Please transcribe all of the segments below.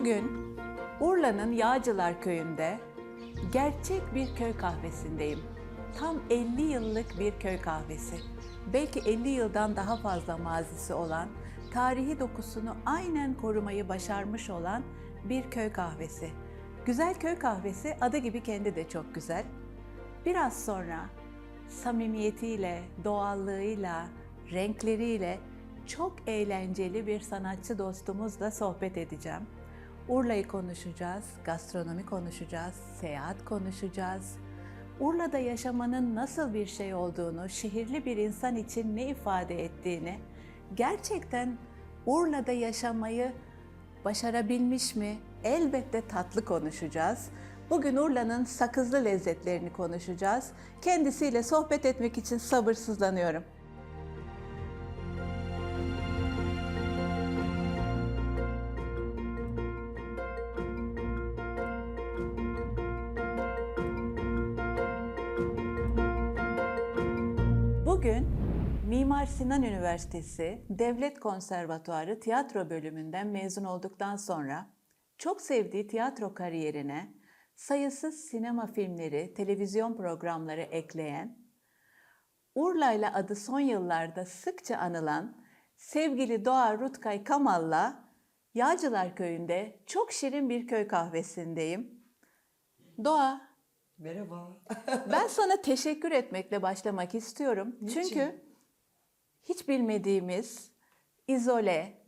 Bugün Urla'nın Yağcılar Köyü'nde gerçek bir köy kahvesindeyim. Tam 50 yıllık bir köy kahvesi. Belki 50 yıldan daha fazla mazisi olan, tarihi dokusunu aynen korumayı başarmış olan bir köy kahvesi. Güzel köy kahvesi adı gibi kendi de çok güzel. Biraz sonra samimiyetiyle, doğallığıyla, renkleriyle çok eğlenceli bir sanatçı dostumuzla sohbet edeceğim. Urla'yı konuşacağız, gastronomi konuşacağız, seyahat konuşacağız. Urla'da yaşamanın nasıl bir şey olduğunu, şehirli bir insan için ne ifade ettiğini, gerçekten Urla'da yaşamayı başarabilmiş mi? Elbette tatlı konuşacağız. Bugün Urla'nın sakızlı lezzetlerini konuşacağız. Kendisiyle sohbet etmek için sabırsızlanıyorum. Sinan Üniversitesi Devlet Konservatuarı tiyatro bölümünden mezun olduktan sonra çok sevdiği tiyatro kariyerine sayısız sinema filmleri, televizyon programları ekleyen, Urla'yla adı son yıllarda sıkça anılan sevgili Doğa Rutkay Kamal'la Yağcılar Köyü'nde çok şirin bir köy kahvesindeyim. Doğa, Merhaba. ben sana teşekkür etmekle başlamak istiyorum. Niçin? Çünkü hiç bilmediğimiz, izole,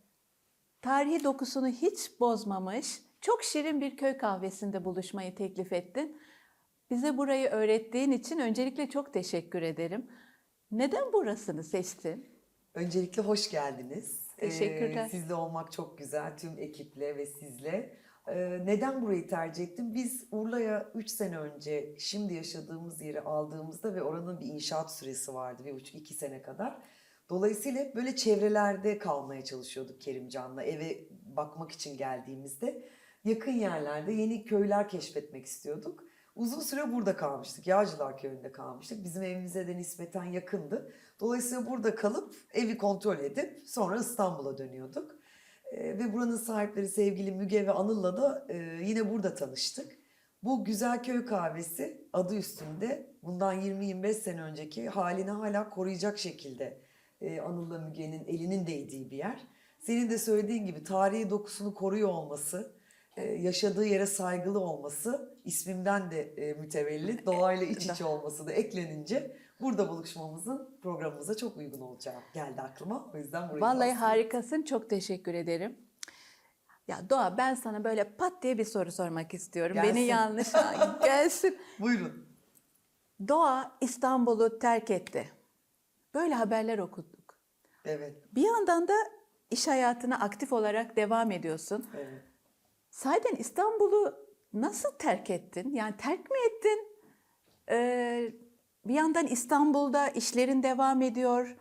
tarihi dokusunu hiç bozmamış, çok şirin bir köy kahvesinde buluşmayı teklif ettin. Bize burayı öğrettiğin için öncelikle çok teşekkür ederim. Neden burasını seçtin? Öncelikle hoş geldiniz. Teşekkürler. Ee, sizle olmak çok güzel, tüm ekiple ve sizle. Ee, neden burayı tercih ettim? Biz Urla'ya 3 sene önce şimdi yaşadığımız yeri aldığımızda ve oranın bir inşaat süresi vardı, bir buçuk iki sene kadar. Dolayısıyla hep böyle çevrelerde kalmaya çalışıyorduk Kerimcan'la eve bakmak için geldiğimizde. Yakın yerlerde yeni köyler keşfetmek istiyorduk. Uzun süre burada kalmıştık. Yağcılar Köyü'nde kalmıştık. Bizim evimize de nispeten yakındı. Dolayısıyla burada kalıp evi kontrol edip sonra İstanbul'a dönüyorduk. Ee, ve buranın sahipleri sevgili Müge ve Anıl'la da e, yine burada tanıştık. Bu güzel köy kahvesi adı üstünde bundan 20-25 sene önceki halini hala koruyacak şekilde e, Anıl'la Müge'nin elinin değdiği bir yer. Senin de söylediğin gibi tarihi dokusunu koruyor olması, e, yaşadığı yere saygılı olması, ismimden de e, mütevellit, doğayla iç içe olması da eklenince burada buluşmamızın programımıza çok uygun olacağı geldi aklıma. O yüzden burayı Vallahi harikasın. Çok teşekkür ederim. Ya Doğa ben sana böyle pat diye bir soru sormak istiyorum. Gelsin. Beni yanlış gelsin. Buyurun. Doğa İstanbul'u terk etti. Böyle haberler okuduk. Evet. Bir yandan da iş hayatına aktif olarak devam ediyorsun. Evet. Sahiden İstanbul'u nasıl terk ettin? Yani terk mi ettin? Ee, bir yandan İstanbul'da işlerin devam ediyor.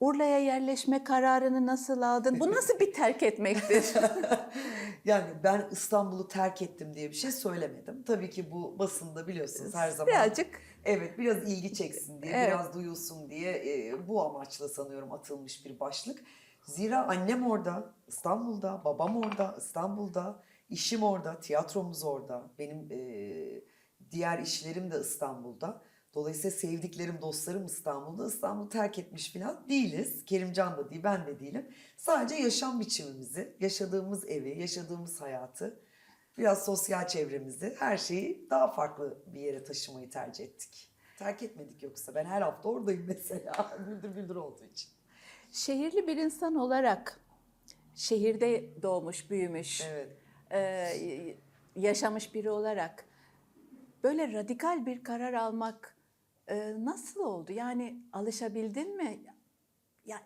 Urla'ya yerleşme kararını nasıl aldın? Bu nasıl bir terk etmektir? Yani ben İstanbul'u terk ettim diye bir şey söylemedim. Tabii ki bu basında biliyorsunuz her zaman. Birazcık. Evet biraz ilgi çeksin diye, Evet. biraz duyulsun diye e, bu amaçla sanıyorum atılmış bir başlık. Zira annem orada, İstanbul'da, babam orada, İstanbul'da, işim orada, tiyatromuz orada, benim e, diğer işlerim de İstanbul'da. Dolayısıyla sevdiklerim, dostlarım İstanbul'da. İstanbul'u terk etmiş falan değiliz. Kerimcan da değil, ben de değilim. Sadece yaşam biçimimizi, yaşadığımız evi, yaşadığımız hayatı, biraz sosyal çevremizi, her şeyi daha farklı bir yere taşımayı tercih ettik. Terk etmedik yoksa. Ben her hafta oradayım mesela. Güldür güldür olduğu için. Şehirli bir insan olarak şehirde doğmuş, büyümüş, Evet. e, yaşamış biri olarak böyle radikal bir karar almak e, nasıl oldu? Yani alışabildin mi? Yani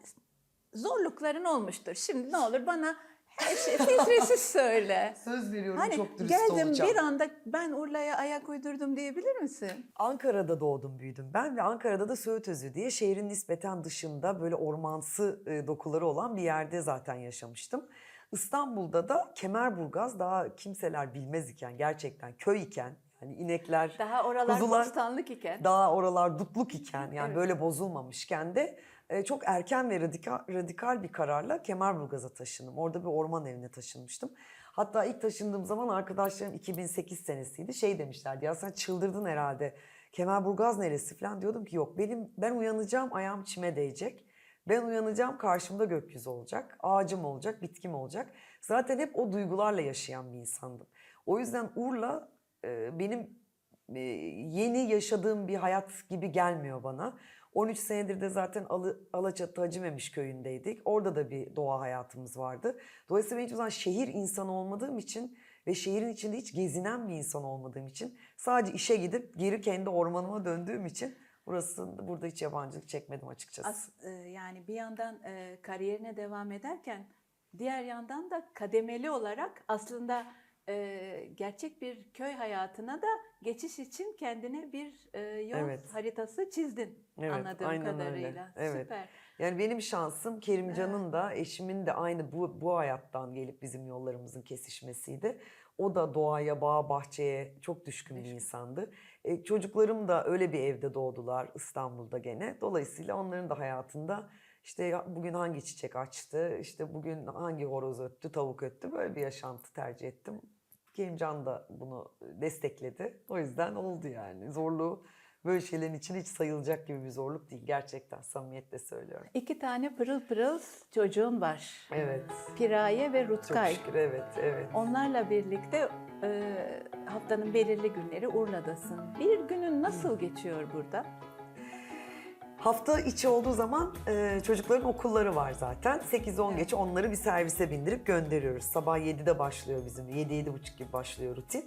zorlukların olmuştur. Şimdi ne olur bana her şey filtresiz söyle. Söz veriyorum Hani çok dürüst geldim olacağım. bir anda ben Urla'ya ayak uydurdum diyebilir misin? Ankara'da doğdum büyüdüm ben ve Ankara'da da Söğüt Özü diye şehrin nispeten dışında böyle ormansı e, dokuları olan bir yerde zaten yaşamıştım. İstanbul'da da Kemerburgaz daha kimseler bilmez iken gerçekten köy iken yani inekler, Daha oralar kuzular bostanlık iken. daha oralar dutluk iken yani Evet. böyle bozulmamışken de çok erken ve radikal, radikal bir kararla Kemerburgaz'a taşındım. Orada bir orman evine taşınmıştım. Hatta ilk taşındığım zaman arkadaşlarım 2008 senesiydi. Şey demişlerdi ya sen çıldırdın herhalde. Kemerburgaz neresi falan diyordum ki yok benim ben uyanacağım ayağım çime değecek. Ben uyanacağım karşımda gökyüzü olacak, ağacım olacak, bitkim olacak. Zaten hep o duygularla yaşayan bir insandım. O yüzden Urla e, benim e, yeni yaşadığım bir hayat gibi gelmiyor bana. 13 senedir de zaten Alı, Alaçatı Hacımemiş köyündeydik. Orada da bir doğa hayatımız vardı. Dolayısıyla ben hiçbir zaman şehir insanı olmadığım için ve şehrin içinde hiç gezinen bir insan olmadığım için sadece işe gidip geri kendi ormanıma döndüğüm için burası burada hiç yabancılık çekmedim açıkçası. As, e, yani bir yandan e, kariyerine devam ederken diğer yandan da kademeli olarak aslında e, gerçek bir köy hayatına da geçiş için kendine bir e, yol Evet. haritası çizdin Evet, anladığım aynen öyle. kadarıyla. Evet. Süper. Yani benim şansım Kerimcan'ın da eşimin de aynı bu, bu hayattan gelip bizim yollarımızın kesişmesiydi. O da doğaya, bağ, bahçeye çok düşkün bir insandı. E, çocuklarım da öyle bir evde doğdular İstanbul'da gene. Dolayısıyla onların da hayatında işte bugün hangi çiçek açtı, işte bugün hangi horoz öttü, tavuk öttü böyle bir yaşantı tercih ettim. Kerimcan da bunu destekledi. O yüzden oldu yani. Zorluğu böyle şeylerin için hiç sayılacak gibi bir zorluk değil. Gerçekten samimiyetle söylüyorum. İki tane pırıl pırıl çocuğun var. Evet. Piraye ve Çok Rutkay. şükür evet evet. Onlarla birlikte e, haftanın belirli günleri Urla'dasın. Bir günün nasıl geçiyor burada? Hafta içi olduğu zaman e, çocukların okulları var zaten. 8-10 Evet. geçe onları bir servise bindirip gönderiyoruz. Sabah 7'de başlıyor bizim. 7-7.30 gibi başlıyor rutin.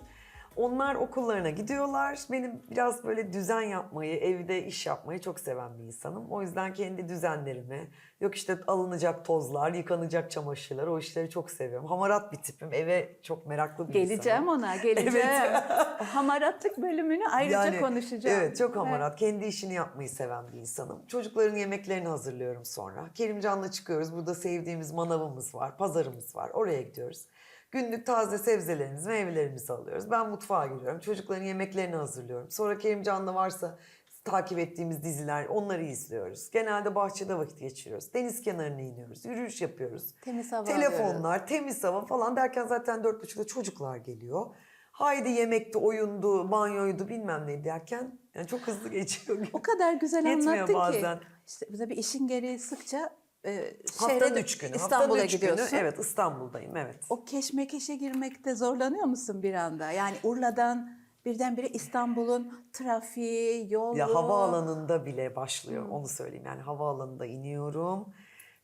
Onlar okullarına gidiyorlar. Benim biraz böyle düzen yapmayı, evde iş yapmayı çok seven bir insanım. O yüzden kendi düzenlerimi, yok işte alınacak tozlar, yıkanacak çamaşırlar, o işleri çok seviyorum. Hamarat bir tipim, eve çok meraklı bir Geleceğim insanım. ona, geleceğim. O hamaratlık bölümünü ayrıca Yani, konuşacağım. Evet çok hamarat. Kendi işini yapmayı seven bir insanım. Çocukların yemeklerini hazırlıyorum sonra. Kerimcan'la çıkıyoruz. Burada sevdiğimiz manavımız var, pazarımız var. Oraya gidiyoruz. Günlük taze sebzelerimizi, meyvelerimizi alıyoruz. Ben mutfağa giriyorum. Çocukların yemeklerini hazırlıyorum. Sonra Kerimcan'la varsa takip ettiğimiz diziler onları izliyoruz. Genelde bahçede vakit geçiriyoruz. Deniz kenarına iniyoruz. Yürüyüş yapıyoruz. Temiz hava alıyoruz. Telefonlar, temiz hava falan derken zaten dört buçukta çocuklar geliyor. Haydi yemekti, oyundu, banyoydu bilmem ne derken yani çok hızlı geçiyor. O kadar güzel Yetmiyor anlattın bazen. ki. İşte bize bir işin gereği sıkça e, Haftanın şehre üç günü. İstanbul'a haftanın üç gidiyorsun. Günü, evet İstanbul'dayım evet. O keşmekeşe girmekte zorlanıyor musun bir anda? Yani Urla'dan birdenbire İstanbul'un trafiği, yolu. Ya havaalanında bile başlıyor onu söyleyeyim. Yani havaalanında iniyorum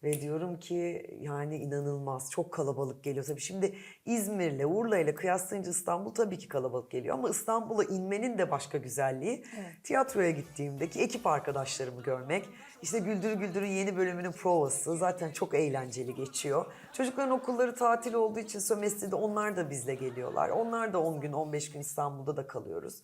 ve diyorum ki yani inanılmaz çok kalabalık geliyor. Tabii şimdi İzmir'le Urla'yla kıyaslayınca İstanbul tabii ki kalabalık geliyor. Ama İstanbul'a inmenin de başka güzelliği. Tiyatroya gittiğimdeki ekip arkadaşlarımı görmek. İşte Güldür Güldür'ün yeni bölümünün provası zaten çok eğlenceli geçiyor. Çocukların okulları tatil olduğu için sömestrede onlar da bizle geliyorlar. Onlar da 10 gün 15 gün İstanbul'da da kalıyoruz.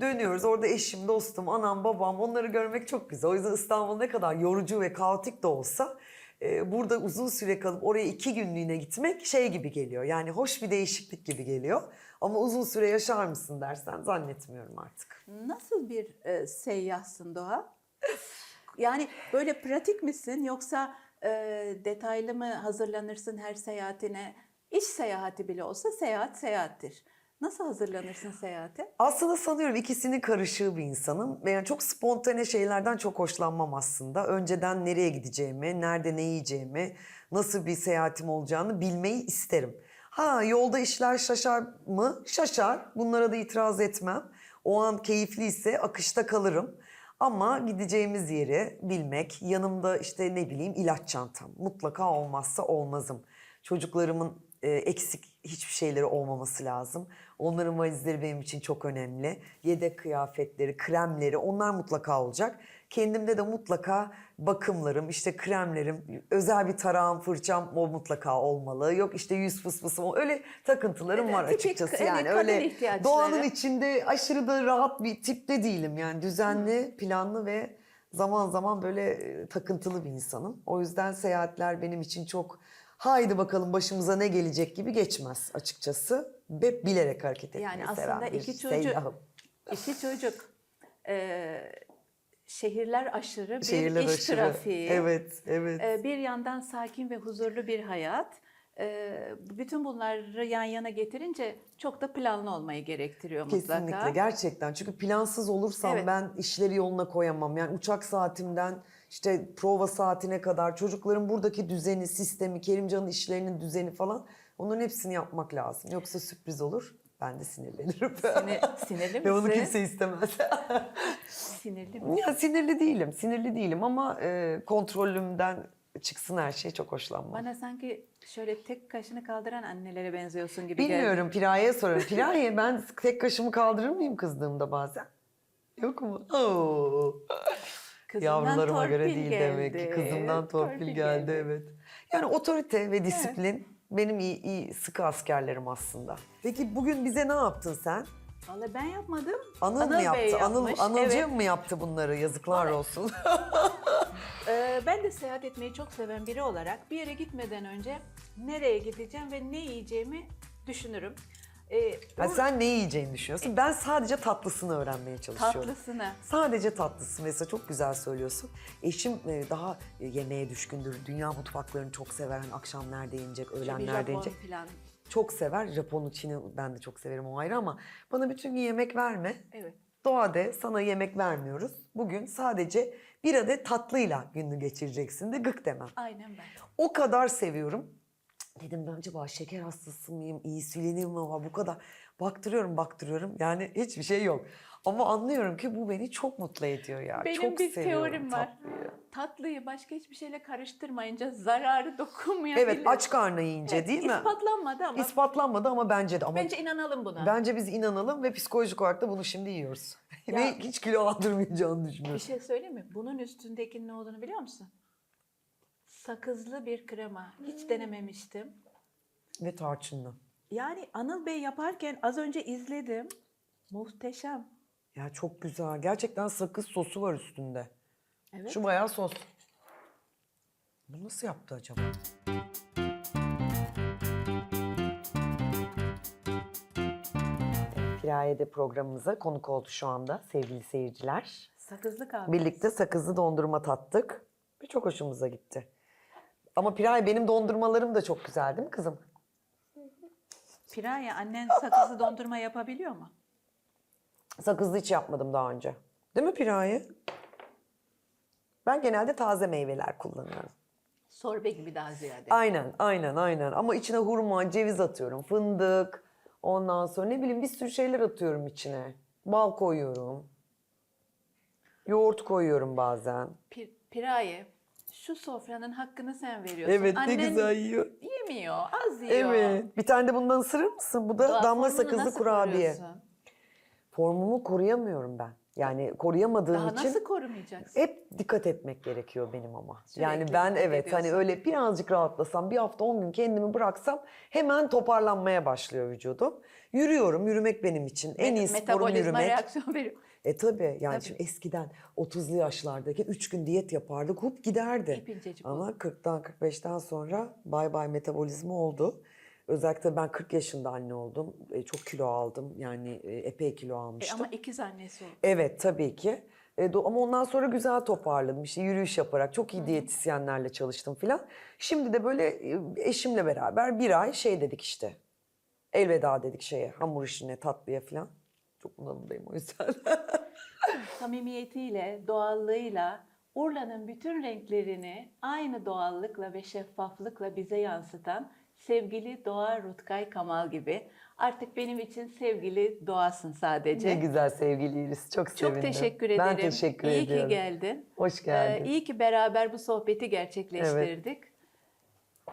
Dönüyoruz orada eşim, dostum, anam, babam onları görmek çok güzel. O yüzden İstanbul ne kadar yorucu ve kaotik de olsa e, burada uzun süre kalıp oraya iki günlüğüne gitmek şey gibi geliyor. Yani hoş bir değişiklik gibi geliyor. Ama uzun süre yaşar mısın dersen zannetmiyorum artık. Nasıl bir e, seyyahsın Doğa? Yani böyle pratik misin yoksa e, detaylı mı hazırlanırsın her seyahatine? İş seyahati bile olsa seyahat seyahattir. Nasıl hazırlanırsın seyahate? Aslında sanıyorum ikisinin karışığı bir insanım. Yani çok spontane şeylerden çok hoşlanmam aslında. Önceden nereye gideceğimi, nerede ne yiyeceğimi, nasıl bir seyahatim olacağını bilmeyi isterim. Ha yolda işler şaşar mı? Şaşar. Bunlara da itiraz etmem. O an keyifliyse akışta kalırım. Ama gideceğimiz yeri bilmek, yanımda işte ne bileyim ilaç çantam. Mutlaka olmazsa olmazım. Çocuklarımın e, eksik hiçbir şeyleri olmaması lazım. Onların valizleri benim için çok önemli. Yedek kıyafetleri, kremleri onlar mutlaka olacak. Kendimde de mutlaka bakımlarım, işte kremlerim, özel bir tarağım, fırçam o mutlaka olmalı. Yok işte yüz fısfısım öyle takıntılarım var Tipik, açıkçası. evet, Yani öyle doğanın içinde aşırı da rahat bir tipte değilim. Yani düzenli, planlı ve zaman zaman böyle e, takıntılı bir insanım. O yüzden seyahatler benim için çok haydi bakalım başımıza ne gelecek gibi geçmez açıkçası. Ve bilerek hareket etmeyi Yani seven aslında bir iki çocuk, seyyahım. iki çocuk, e, şehirler aşırı bir Şehirler iş aşırı. trafiği. Evet, evet. E, bir yandan sakin ve huzurlu bir hayat. Ee, bütün bunları yan yana getirince çok da planlı olmayı gerektiriyor mutlaka. Kesinlikle gerçekten. Çünkü plansız olursam Evet. ben işleri yoluna koyamam. Yani uçak saatimden işte prova saatine kadar çocukların buradaki düzeni, sistemi, Kerimcan'ın işlerinin düzeni falan onların hepsini yapmak lazım. Yoksa sürpriz olur. Ben de sinirlenirim. Sinir, sinirli Ve onu misin? kimse istemez. Sinirli misin? ya sinirli değilim, sinirli değilim ama e, kontrolümden çıksın her şey çok hoşlanmam. Bana sanki şöyle tek kaşını kaldıran annelere benziyorsun gibi geldi. Bilmiyorum Piraye'ye sorarım. Piraye ben tek kaşımı kaldırır mıyım kızdığımda bazen? Yok mu? Oo. Kızından Yavrularıma göre torpil değil geldi. demek ki. Kızımdan torpil, geldi, evet. Yani otorite ve disiplin benim iyi, iyi sıkı askerlerim aslında. Peki bugün bize ne yaptın sen? Vallahi ben yapmadım. Anıl, mı Bey yaptı? Anıl, yapmış. Anılcığım Evet. mı yaptı bunları? Yazıklar Vallahi- olsun. Ee, ben de seyahat etmeyi çok seven biri olarak bir yere gitmeden önce nereye gideceğim ve ne yiyeceğimi düşünürüm. Ee, o sen ne yiyeceğini düşünüyorsun? Ben sadece tatlısını öğrenmeye çalışıyorum. tatlısını. Sadece tatlısı mesela çok güzel söylüyorsun. Eşim e, daha yemeğe düşkündür. Dünya mutfaklarını çok sever. Hani akşam nerede yenecek, öğlen nerede yenecek. falan. Çok sever. Japon'u, Çin'i ben de çok severim o ayrı ama bana bütün gün yemek verme. Evet. Doğa de sana yemek vermiyoruz. Bugün sadece bir adet tatlıyla gününü geçireceksin de gık demem. Aynen ben. O kadar seviyorum. Dedim ben acaba şeker hastası mıyım, insülinim mi var bu kadar. Baktırıyorum baktırıyorum yani hiçbir şey yok. Ama anlıyorum ki bu beni çok mutlu ediyor ya. Benim çok bir seviyorum teorim var. tatlıyı. Tatlıyı başka hiçbir şeyle karıştırmayınca zararı dokunmayabilir. Evet aç karnına yiyince Evet, değil mi? İspatlanmadı ama İspatlanmadı ama bence de. Ama bence inanalım buna. bence biz inanalım ve psikolojik olarak da bunu şimdi yiyoruz. Ya- ve hiç kilo aldırmayacağını Bir düşünüyorum. şey söyleyeyim mi? Bunun üstündekinin ne olduğunu biliyor musun? Sakızlı bir krema. Hiç denememiştim. Ve tarçınlı. Yani Anıl Bey yaparken az önce izledim. Muhteşem. Ya çok güzel. Gerçekten sakız sosu var üstünde. Evet. Şu bayağı sos. Bu nasıl yaptı acaba? Piraye'de programımıza konuk oldu şu anda sevgili seyirciler. Sakızlı kahve. Birlikte sakızlı dondurma tattık ve çok hoşumuza gitti. Ama Piraye benim dondurmalarım da çok güzel değil mi kızım? Piraya annen sakızlı dondurma yapabiliyor mu? Sakızlı hiç yapmadım daha önce. Değil mi Piraye? Ben genelde taze meyveler kullanıyorum. Sorbe gibi daha ziyade. Aynen, aynen, aynen. Ama içine hurma, ceviz atıyorum, fındık. Ondan sonra ne bileyim bir sürü şeyler atıyorum içine. Bal koyuyorum. Yoğurt koyuyorum bazen. Pi- Piraye, şu sofranın hakkını sen veriyorsun. Evet, ne Annen güzel yiyor. Yemiyor, az yiyor. Evet. Bir tane de bundan ısırır mısın? Bu da Doğa damla sakızlı kurabiye. koruyorsun? Formumu koruyamıyorum ben. Yani koruyamadığım Daha için nasıl korumayacaksın? hep dikkat etmek gerekiyor benim ama. yani Sürekli ben dikkat evet hani öyle birazcık rahatlasam, bir hafta 10 gün kendimi bıraksam hemen toparlanmaya başlıyor vücudum. Yürüyorum, yürümek benim için. En iyi sporum Metabolizma yürümek. reaksiyon veriyor. E tabii yani Tabii. şimdi eskiden 30'lu yaşlardaki 3 gün diyet yapardık hop giderdi. Ama oldu. 40'tan 45'ten sonra bay bay metabolizma oldu. Özellikle ben 40 yaşında anne oldum. E, çok kilo aldım. Yani e, epey kilo E almıştım. ama ikiz annesi oldu. Evet tabii ki. E, ama ondan sonra güzel toparladım. İşte yürüyüş yaparak çok iyi diyetisyenlerle çalıştım filan. Şimdi de böyle e, eşimle beraber bir ay şey dedik işte. Elveda dedik şeye hamur işine tatlıya filan. Çok bunalımdayım o yüzden. Samimiyetiyle, doğallığıyla Urla'nın bütün renklerini aynı doğallıkla ve şeffaflıkla bize yansıtan sevgili Doğa Rutkay Kamal gibi. Artık benim için sevgili doğasın sadece. ne güzel sevgili Iris. Çok Çok sevindim. teşekkür ederim. Ben teşekkür İyi ediyorum. ki geldin. Hoş geldin. Ee, iyi ki beraber bu sohbeti gerçekleştirdik.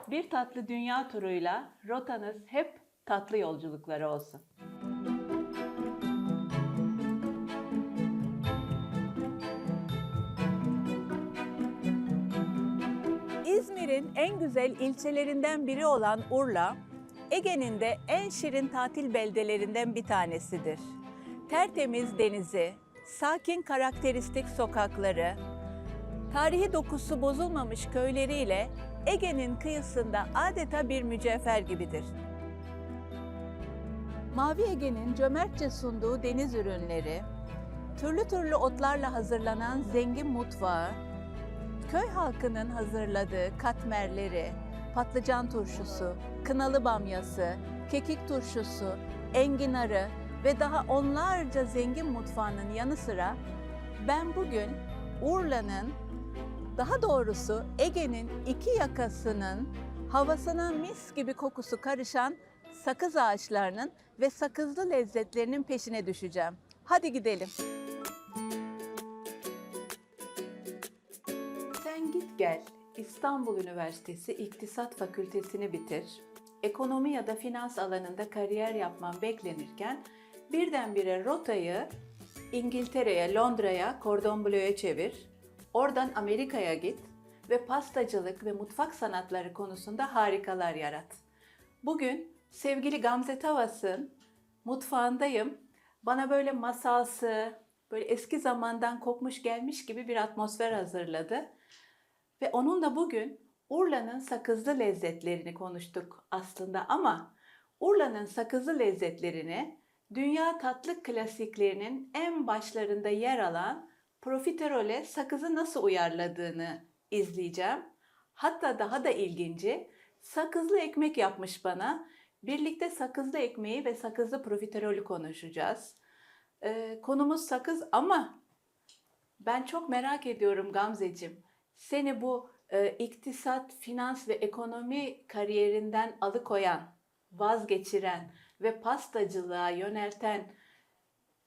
Bir tatlı dünya turuyla rotanız hep tatlı yolculukları olsun. İzmir'in en güzel ilçelerinden biri olan Urla, Ege'nin de en şirin tatil beldelerinden bir tanesidir. Tertemiz denizi, sakin karakteristik sokakları, tarihi dokusu bozulmamış köyleriyle Ege'nin kıyısında adeta bir mücevher gibidir. Mavi Ege'nin cömertçe sunduğu deniz ürünleri, türlü türlü otlarla hazırlanan zengin mutfağı, köy halkının hazırladığı katmerleri, patlıcan turşusu, kınalı bamyası, kekik turşusu, enginarı ve daha onlarca zengin mutfağının yanı sıra ben bugün Urla'nın daha doğrusu Ege'nin iki yakasının havasına mis gibi kokusu karışan sakız ağaçlarının ve sakızlı lezzetlerinin peşine düşeceğim. Hadi gidelim. Gel İstanbul Üniversitesi İktisat Fakültesini bitir. Ekonomi ya da finans alanında kariyer yapman beklenirken birdenbire rotayı İngiltere'ye, Londra'ya, Cordon Bleu'ya çevir. Oradan Amerika'ya git ve pastacılık ve mutfak sanatları konusunda harikalar yarat. Bugün sevgili Gamze Tavas'ın mutfağındayım. Bana böyle masalsı, böyle eski zamandan kopmuş gelmiş gibi bir atmosfer hazırladı. Ve onunla bugün Urla'nın sakızlı lezzetlerini konuştuk aslında ama Urla'nın sakızlı lezzetlerini dünya tatlı klasiklerinin en başlarında yer alan profiterole sakızı nasıl uyarladığını izleyeceğim. Hatta daha da ilginci sakızlı ekmek yapmış bana. Birlikte sakızlı ekmeği ve sakızlı profiterolü konuşacağız. Ee, konumuz sakız ama ben çok merak ediyorum Gamzeciğim. Seni bu e, iktisat, finans ve ekonomi kariyerinden alıkoyan, vazgeçiren ve pastacılığa yönelten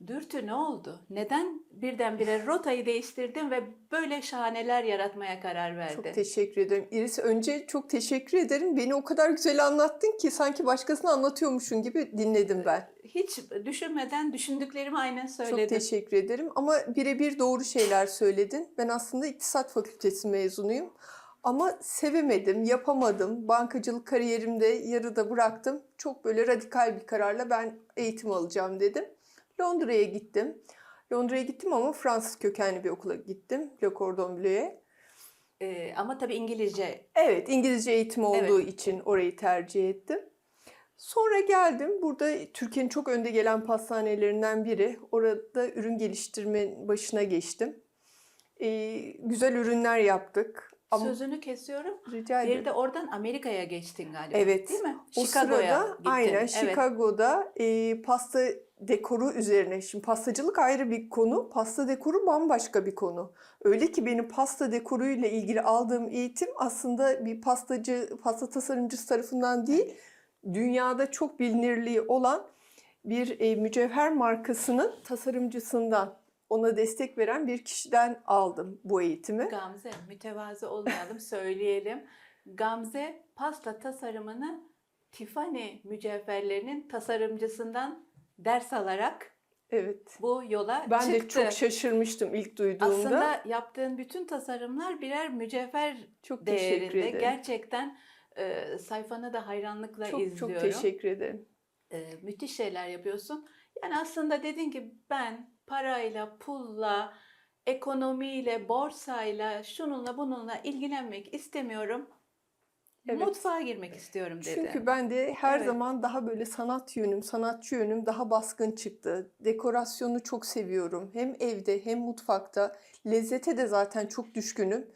dürtü ne oldu? Neden birdenbire rotayı değiştirdin ve böyle şahaneler yaratmaya karar verdin? Çok teşekkür ederim. Iris önce çok teşekkür ederim. Beni o kadar güzel anlattın ki sanki başkasına anlatıyormuşsun gibi dinledim ben. Hiç düşünmeden düşündüklerimi aynen söyledim. Çok teşekkür ederim ama birebir doğru şeyler söyledin. Ben aslında iktisat fakültesi mezunuyum. Ama sevemedim, yapamadım. Bankacılık kariyerimde yarıda bıraktım. Çok böyle radikal bir kararla ben eğitim alacağım dedim. Londra'ya gittim. Londra'ya gittim ama Fransız kökenli bir okula gittim. Le Cordon Bleu'ye. Ee, ama tabii İngilizce Evet, İngilizce eğitim olduğu için orayı tercih ettim. Sonra geldim. Burada Türkiye'nin çok önde gelen pastanelerinden biri. Orada ürün geliştirme başına geçtim. Ee, güzel ürünler yaptık. Ama sözünü kesiyorum. rica Bir ederim. de oradan Amerika'ya geçtin galiba. Evet. Değil mi? O Chicago'ya sırada gittin. aynen Evet. Chicago'da e, pasta dekoru üzerine. Şimdi pastacılık ayrı bir konu, pasta dekoru bambaşka bir konu. Öyle ki benim pasta dekoruyla ilgili aldığım eğitim aslında bir pastacı, pasta tasarımcısı tarafından değil, dünyada çok bilinirliği olan bir e, mücevher markasının tasarımcısından ona destek veren bir kişiden aldım bu eğitimi. Gamze, mütevazı olmayalım, söyleyelim. Gamze pasta tasarımını Tiffany mücevherlerinin tasarımcısından ders alarak Evet. bu yola Ben çıktı. de çok şaşırmıştım ilk duyduğumda. Aslında yaptığın bütün tasarımlar birer mücevher çok teşekkür değerinde. ederim. Gerçekten e, sayfanı da hayranlıkla çok izliyorum. çok teşekkür ederim. e, müthiş şeyler yapıyorsun. Yani aslında dedin ki ben parayla, pulla, ekonomiyle, borsayla, şununla bununla ilgilenmek istemiyorum. Evet. Mutfağa girmek istiyorum dedi. Çünkü ben de her Evet. zaman daha böyle sanat yönüm, sanatçı yönüm daha baskın çıktı. Dekorasyonu çok seviyorum. Hem evde hem mutfakta. Lezzete de zaten çok düşkünüm.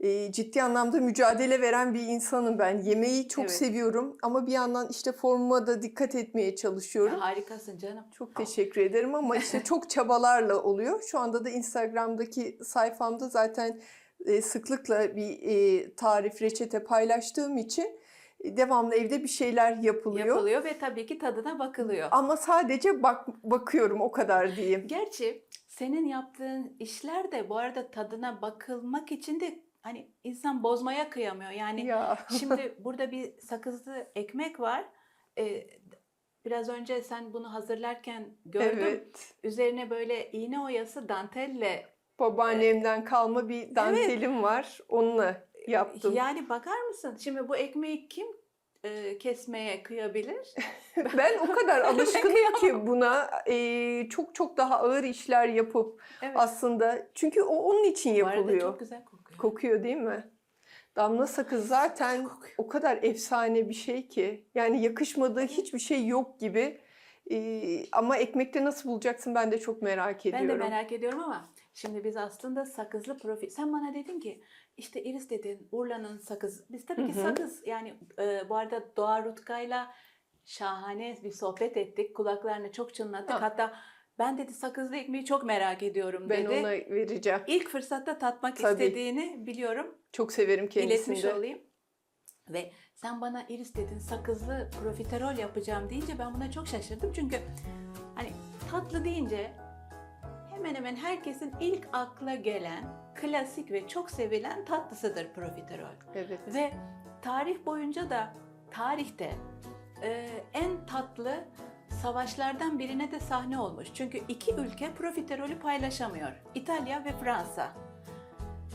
Ee, ciddi anlamda mücadele veren bir insanım ben. Yemeği çok Evet. seviyorum ama bir yandan işte formuma da dikkat etmeye çalışıyorum. Ya harikasın canım. Çok teşekkür ederim ama işte çok çabalarla oluyor. Şu anda da Instagram'daki sayfamda zaten e, sıklıkla bir e, tarif, reçete paylaştığım için e, devamlı evde bir şeyler yapılıyor. Yapılıyor ve tabii ki tadına bakılıyor. Ama sadece bak bakıyorum o kadar diyeyim. Gerçi senin yaptığın işler de bu arada tadına bakılmak için de hani insan bozmaya kıyamıyor. Yani Ya. Şimdi burada bir sakızlı ekmek var. Ee, biraz önce sen bunu hazırlarken gördüm. Evet. Üzerine böyle iğne oyası dantelle. Babaannemden kalma bir dantelim var. Onunla yaptım. Yani bakar mısın? Şimdi bu ekmeği kim e, kesmeye kıyabilir? Ben o kadar alışkınım ki buna e, çok çok daha ağır işler yapıp Evet. aslında çünkü o onun için Bu arada yapılıyor. çok güzel kokuyor. Değil mi? Damla sakız zaten kokuyor. o kadar efsane bir şey ki. Yani yakışmadığı hiçbir şey yok gibi. Ee, ama ekmekte nasıl bulacaksın ben de çok merak Ben ediyorum. de merak ediyorum ama Şimdi biz aslında sakızlı profil... Sen bana dedin ki işte Iris dedin Urla'nın sakız. Biz tabii ki Hı hı. sakız yani e, bu arada Doğa Rutkay'la şahane bir sohbet ettik. Kulaklarını çok çınlattık. Ha. Hatta ben dedi sakızlı ekmeği çok merak ediyorum Ben dedi. ona vereceğim. İlk fırsatta tatmak Tabii. istediğini biliyorum. Çok severim kendisini iletmiş de. olayım. Ve sen bana Iris dedin sakızlı profiterol yapacağım deyince ben buna çok şaşırdım. Çünkü hani tatlı deyince hemen hemen herkesin ilk akla gelen klasik ve çok sevilen tatlısıdır profiterol. Evet. Ve tarih boyunca da tarihte e, en tatlı savaşlardan birine de sahne olmuş. Çünkü iki ülke profiterolü paylaşamıyor. İtalya ve Fransa.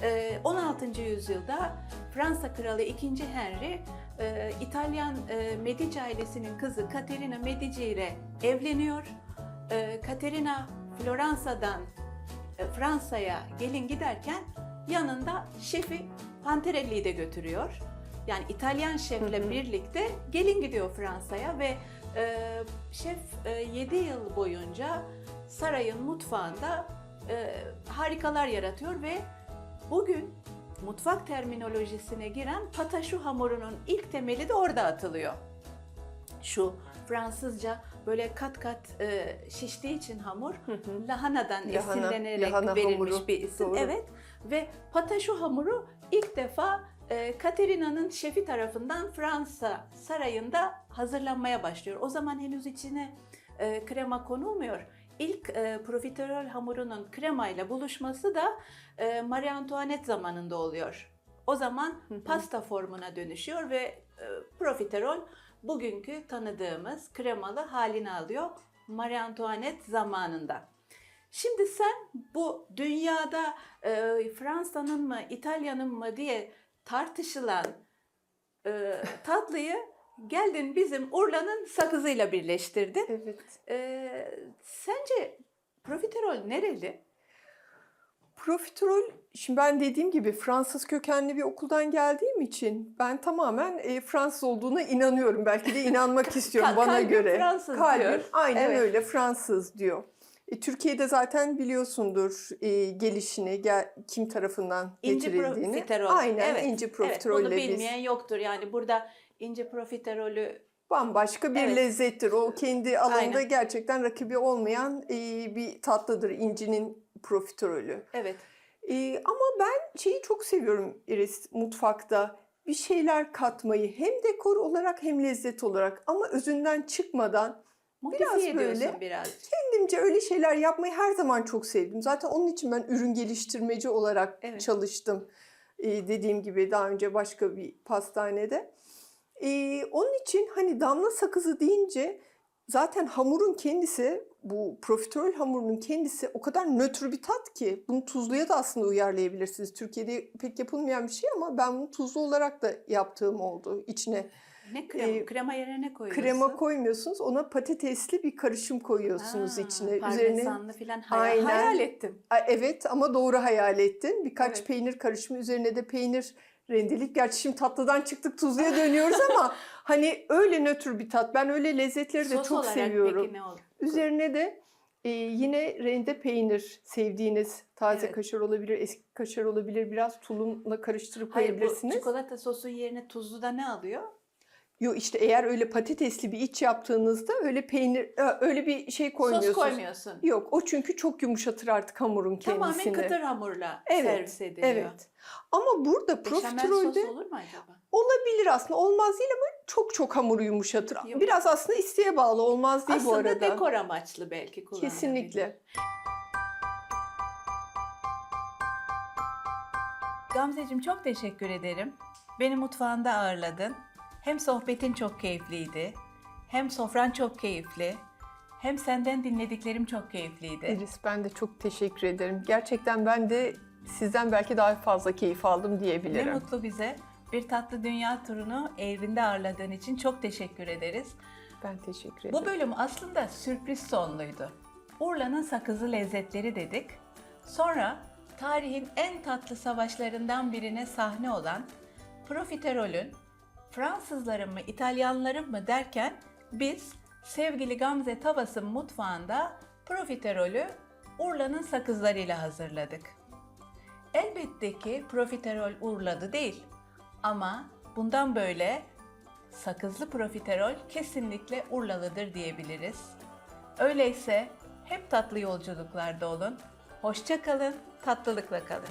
E, 16. yüzyılda Fransa Kralı 2. Henry e, İtalyan e, Medici ailesinin kızı Caterina Medici ile evleniyor. E, Caterina Floransa'dan e, Fransa'ya gelin giderken yanında şefi Panterelli'yi de götürüyor. Yani İtalyan şefle birlikte gelin gidiyor Fransa'ya ve e, şef 7 yıl boyunca sarayın mutfağında e, harikalar yaratıyor ve bugün mutfak terminolojisine giren pataşu hamurunun ilk temeli de orada atılıyor. Şu Fransızca böyle kat kat e, şiştiği için hamur Hı hı. lahanadan Lahana, esinlenerek lahana verilmiş hamuru. bir isim. Doğru. Evet ve pataşu hamuru ilk defa e, Katerina'nın şefi tarafından Fransa sarayında hazırlanmaya başlıyor. O zaman henüz içine e, krema konulmuyor. İlk e, profiterol hamurunun kremayla buluşması da e, Marie Antoinette zamanında oluyor. O zaman Hı hı. pasta formuna dönüşüyor ve e, profiterol bugünkü tanıdığımız kremalı halini alıyor Marie Antoinette zamanında. Şimdi sen bu dünyada e, Fransa'nın mı İtalya'nın mı diye tartışılan e, tatlıyı geldin bizim Urla'nın sakızıyla birleştirdin. Evet. E, sence profiterol nereli? Profiterol, şimdi ben dediğim gibi Fransız kökenli bir okuldan geldiğim için ben tamamen e, Fransız olduğuna inanıyorum. Belki de inanmak istiyorum Ka- bana göre. Fransız Kalbim diyor. aynen Evet. öyle Fransız diyor. E, Türkiye'de zaten biliyorsundur e, gelişini, gel, kim tarafından İnci getirildiğini. profiterol. Aynen evet. inci Evet, profiterolle bunu biz bilmeyen yoktur. Yani burada inci profiterolü bambaşka bir Evet. lezzettir. O kendi alanında Aynen. gerçekten rakibi olmayan e, bir tatlıdır incinin profiterolü. evet Ee, ama ben şeyi çok seviyorum Iris mutfakta. Bir şeyler katmayı hem dekor olarak hem lezzet olarak ama özünden çıkmadan modifiye böyle. biraz. kendimce öyle şeyler yapmayı her zaman çok sevdim. Zaten onun için ben ürün geliştirmeci olarak Evet. çalıştım. Ee, dediğim gibi daha önce başka bir pastanede. Ee, onun için hani damla sakızı deyince zaten hamurun kendisi bu profiterol hamurunun kendisi o kadar nötr bir tat ki bunu tuzluya da aslında uyarlayabilirsiniz. Türkiye'de pek yapılmayan bir şey ama ben bunu tuzlu olarak da yaptığım oldu. İçine Ne krema? Ee, krema yerine ne koyuyorsun? krema koymuyorsunuz ona patatesli bir karışım koyuyorsunuz Aa, içine. Üzerine Parmesanlı falan hayal, Aynen. hayal ettim. Evet ama doğru hayal ettin. Birkaç Evet. peynir karışımı üzerine de peynir rendeleyip gerçi şimdi tatlıdan çıktık tuzluya dönüyoruz ama hani öyle nötr bir tat. Ben öyle lezzetleri de Sos çok olarak seviyorum. peki ne? Üzerine de e, yine rende peynir sevdiğiniz taze Evet. kaşar olabilir, eski kaşar olabilir. Biraz tulumla karıştırıp Hayır bu koyabilirsiniz. çikolata sosun yerine tuzlu da ne alıyor? Yo işte eğer öyle patatesli bir iç yaptığınızda öyle peynir öyle bir şey koymuyorsunuz. Sos koymuyorsun. Yok o çünkü çok yumuşatır artık hamurun kendisini. Tamamen kıtır hamurla Evet, servis ediliyor. Evet. Ama burada profiterolde sos olur mu acaba? olabilir aslında. Olmaz değil ama çok çok hamuru yumuşatır. Yok. Biraz aslında isteğe bağlı. Olmaz değil bu Aslında arada. dekor amaçlı belki kullanılabilir. Kesinlikle. Gamzeciğim çok teşekkür ederim. Beni mutfağında ağırladın. Hem sohbetin çok keyifliydi, hem sofran çok keyifli, hem senden dinlediklerim çok keyifliydi. Iris ben de çok teşekkür ederim. Gerçekten ben de sizden belki daha fazla keyif aldım Ne diyebilirim. mutlu bize. Bir tatlı dünya turunu evinde ağırladığın için çok teşekkür ederiz. Ben teşekkür ederim. Bu bölüm aslında sürpriz sonluydu. Urla'nın sakızı lezzetleri dedik. Sonra tarihin en tatlı savaşlarından birine sahne olan profiterolün Fransızların mı İtalyanların mı derken biz sevgili Gamze Tavas'ın mutfağında profiterolü Urla'nın sakızlarıyla hazırladık. Elbette ki profiterol Urla'dı değil ama bundan böyle sakızlı profiterol kesinlikle Urlalıdır diyebiliriz. Öyleyse hep tatlı yolculuklarda olun. Hoşça kalın, tatlılıkla kalın.